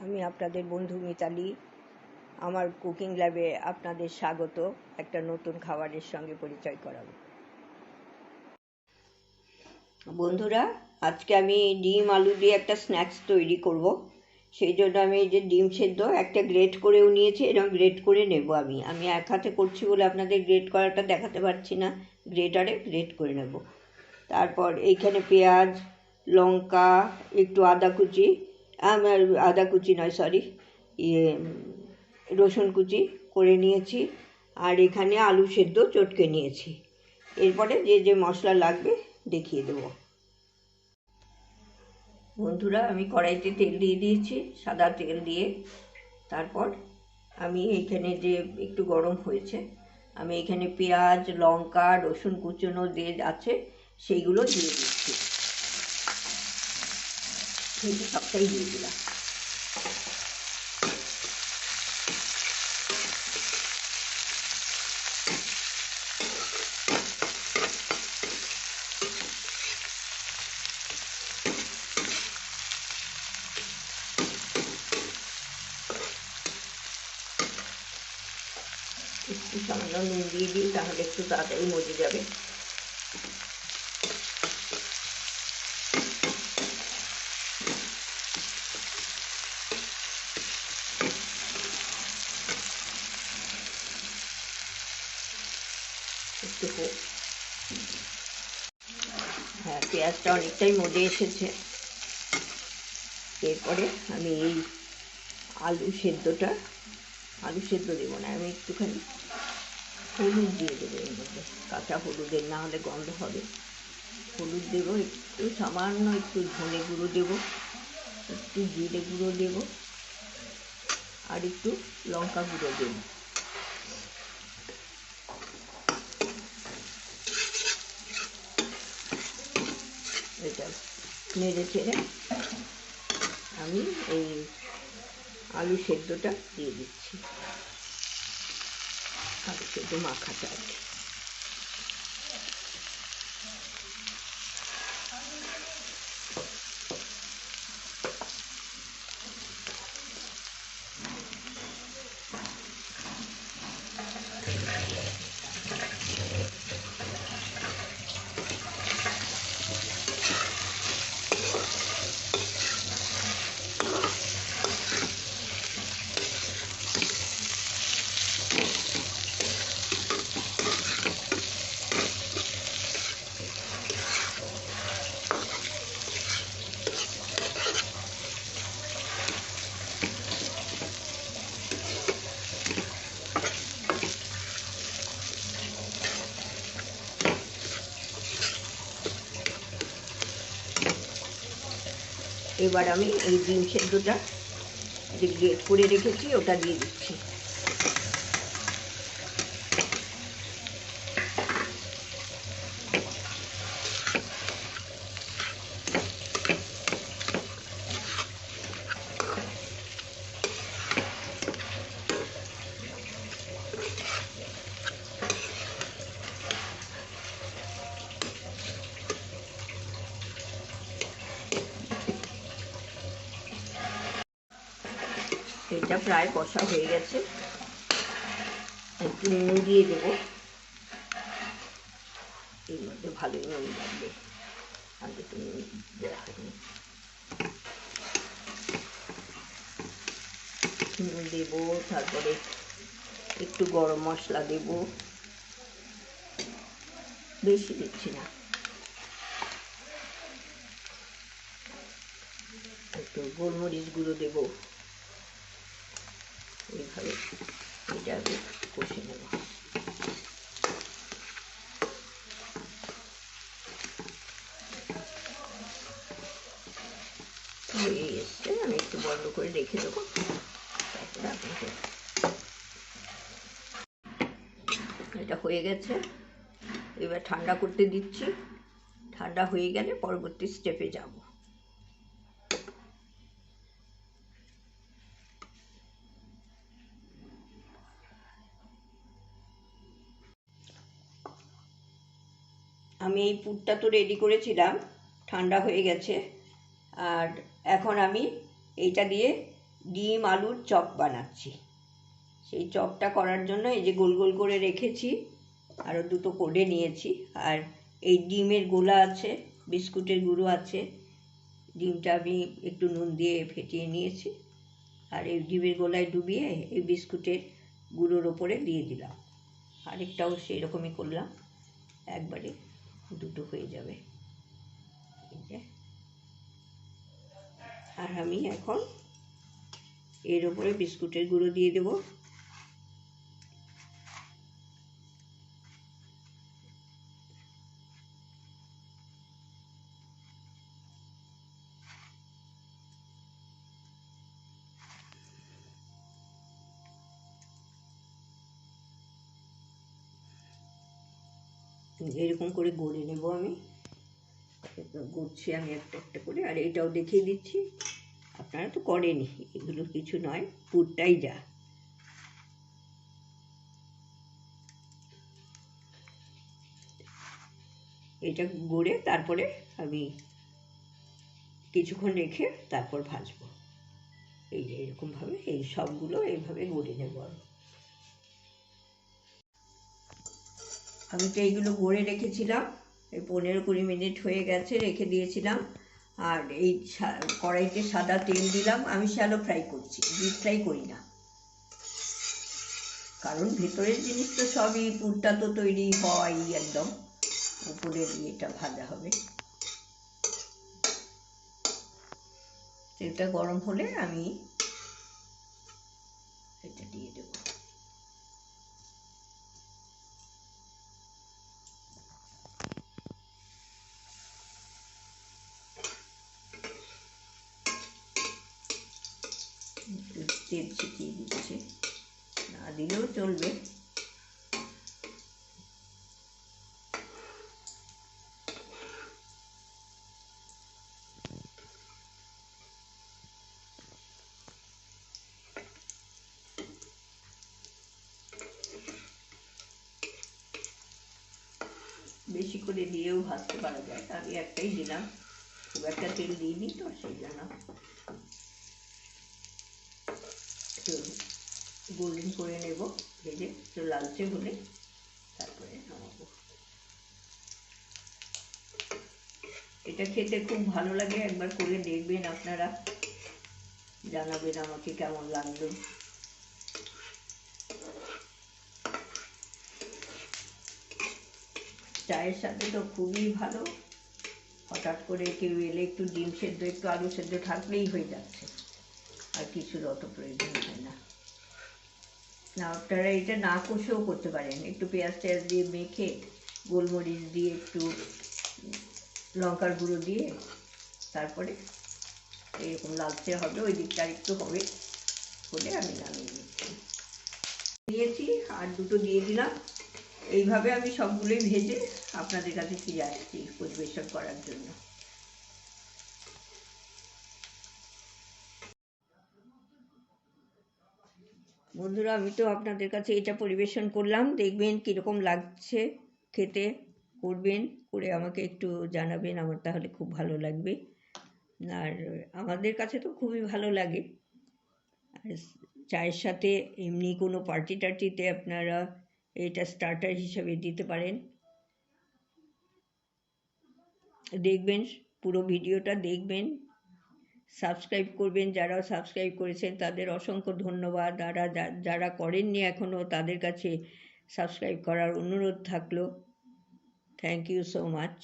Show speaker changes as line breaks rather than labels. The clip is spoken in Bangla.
আমি আপনাদের বন্ধু মিতালি। আমার কুকিং ল্যাবে আপনাদের স্বাগত। একটা নতুন খাবারের সঙ্গে পরিচয় করাবো। বন্ধুরা, আজকে আমি ডিম আলু দিয়ে একটা স্ন্যাক্স তৈরি করব। সেই জন্য আমি এই যে ডিম সেদ্ধ, একটা গ্রেট করেও নিয়েছি এরকম গ্রেট করে নেব আমি। আমি এক হাতে করছি বলে আপনাদের গ্রেট করাটা দেখাতে পারছি না। গ্রেটারে গ্রেট করে নেব। তারপর এইখানে পেঁয়াজ, লঙ্কা, একটু আদা কুচি আমার আদা কুচি নয় সরি ইয়ে রসুন কুচি করে নিয়েছি। আর এখানে আলু সেদ্ধ চটকে নিয়েছি। এরপরে যে যে মশলা লাগবে দেখিয়ে দেবো। বন্ধুরা, আমি কড়াইতে তেল দিয়ে দিয়েছি, সাদা তেল দিয়ে। তারপর আমি এইখানে যে, একটু গরম হয়েছে, আমি এখানে পেঁয়াজ, লঙ্কা, রসুন কুচনো দিয়ে আছে, সেইগুলো দিয়ে দিচ্ছি। দিলাম একটু সামান্য নুন তাহলে একটু তাড়াতাড়ি মজে যাবে একটু হ্যাঁ পেঁয়াজটা অনেকটাই মজে এসেছে। এরপরে আমি এই আলু সেদ্ধটা, আলু সেদ্ধ দেবো না, আমি একটুখানি হলুদ দিয়ে দেবো এর মধ্যে। কাঁচা হলুদের, না হলে গন্ধ হবে। হলুদ দেবো, একটু সামান্য একটু ধনে গুঁড়ো দেবো, একটু জিরে গুঁড়ো দেবো, আর একটু লঙ্কা গুঁড়ো দেবো এটা নেড়ে ছেড়ে আমি এই আলু সেদ্ধটা দিয়ে দিচ্ছি। আলু সেদ্ধ মাখাটা আর কি। এবার আমি এই ডিম সেদ্ধটা যে গ্রেট করে রেখেছি ওটা দিয়ে দিচ্ছি। এটা প্রায় কষা হয়ে গেছে। একটু নুন দিয়ে দেবো। এর মধ্যে ভালোই নুন লাগবে। আর একটু নুন নুন দেবো, তারপরে একটু গরম মশলা দেবো। বেশি দিচ্ছি না। একটু গোলমরিচ গুঁড়ো দেবো। এইভাবে এটা কষে নেব। হয়ে এসছে, আমি একটু বন্ধ করে রেখে দেবো। তারপরে এটা হয়ে গেছে। এবার ঠান্ডা করতে দিচ্ছি। ঠান্ডা হয়ে গেলে পরবর্তী স্টেপে যাব। আমি এই পুরটা তো রেডি করেছিলাম, ঠান্ডা হয়ে গেছে। আর এখন আমি এইটা দিয়ে ডিম আলুর চপ বানাচ্ছি। সেই চপটা করার জন্য এই যে গোল গোল করে রেখেছি, আরও দুটো করে নিয়েছি। আর এই ডিমের গোলা আছে, বিস্কুটের গুঁড়ো আছে, ডিমটা আমি একটু নুন দিয়ে ফেটিয়ে নিয়েছি। আর এই ডিমের গোলায় ডুবিয়ে এই বিস্কুটের গুঁড়োর ওপরে দিয়ে দিলাম। আরেকটাও সেই রকমই করলাম, একবারে। দুটো হয়ে যাবে। আর আমি এখন এর ওপরে বিস্কুটের গুঁড়ো দিয়ে দেবো। এরকম করে গড়ে নেব আমি। গড়ছি আমি একটা একটা করে, আর এটাও দেখিয়ে দিচ্ছি। আপনারা তো করেনি এগুলো কিছু নয়, পুরটাই যা। এটা গড়ে তারপরে আমি কিছুক্ষণ রেখে তারপর ভাজবো। এই এরকমভাবে, এই সবগুলো এইভাবে গড়ে নেব আমি। আমি তো এইগুলো গড়ে রেখেছিলাম, এই পনেরো কুড়ি মিনিট হয়ে গেছে, রেখে দিয়েছিলাম। আর এই কড়াইতে সাদা তেল দিলাম, আমি শ্যালো ফ্রাই করছি, ডিপ ফ্রাই করি না। কারণ ভেতরের জিনিস তো সবই, পুরটা তো তৈরি হয় একদম উপরের ইয়েটা ভাজা হবে। তেলটা গরম হলে আমি এটা দিয়ে দেবো তেল ছিটিয়ে দিচ্ছে না দিলেও চলবে। বেশি করে দিয়েও ভাজতে পারা যায়। আমি একটাই দিলাম। খুব একটা তেল দিইনি তো, সেই জন্য। একটু গোল্ডেন করে নেব, ভেজে একটু লালচে হলে তারপরে নামাবো। এটা খেতে খুব ভালো লাগে, একবার করে দেখবেন আপনারা। জানাবেন আমাকে কেমন লাগল। চায়ের সাথে তো খুবই ভালো। হঠাৎ করে কেউ এলে একটু ডিম সেদ্ধ, একটু আলু সেদ্ধ থাকলেই হয়ে যাচ্ছে। আর কিছুর অত প্রয়োজন হয় না। না, আপনারা এটা না কষেও করতে পারেন। একটু পেঁয়াজ টেয়াজ দিয়ে মেখে, গোলমরিচ দিয়ে একটু লঙ্কার গুঁড়ো দিয়ে তারপরে এরকম লালচে হবে, ওই দিকটা একটু হবে হলে আমি নামিয়ে নিচ্ছি। দিয়েছি আর দুটো দিয়ে দিলাম। এইভাবে আমি সবগুলোই ভেজে আপনাদের কাছে ফিরে আসছি পরিবেশন করার জন্য। বন্ধুরা, আমি তো আপনাদের কাছে এটা পরিবেশন করলাম। দেখবেন কীরকম লাগছে খেতে। করবেন, করে আমাকে একটু জানাবেন, আমার তাহলে খুব ভালো লাগবে। আর আমাদের কাছে তো খুবই ভালো লাগে। আর চায়ের সাথে এমনি কোনো পার্টি টার্টিতে আপনারা এটা স্টার্টার হিসাবে দিতে পারেন। দেখবেন, পুরো ভিডিওটা দেখবেন। সাবস্ক্রাইব করবেন যারা সাবস্ক্রাইব করেছেন তাদের অসংখ্য ধন্যবাদ। যারা যারা করেননি এখনও তাদের কাছে সাবস্ক্রাইব করার অনুরোধ থাকল। Thank you so much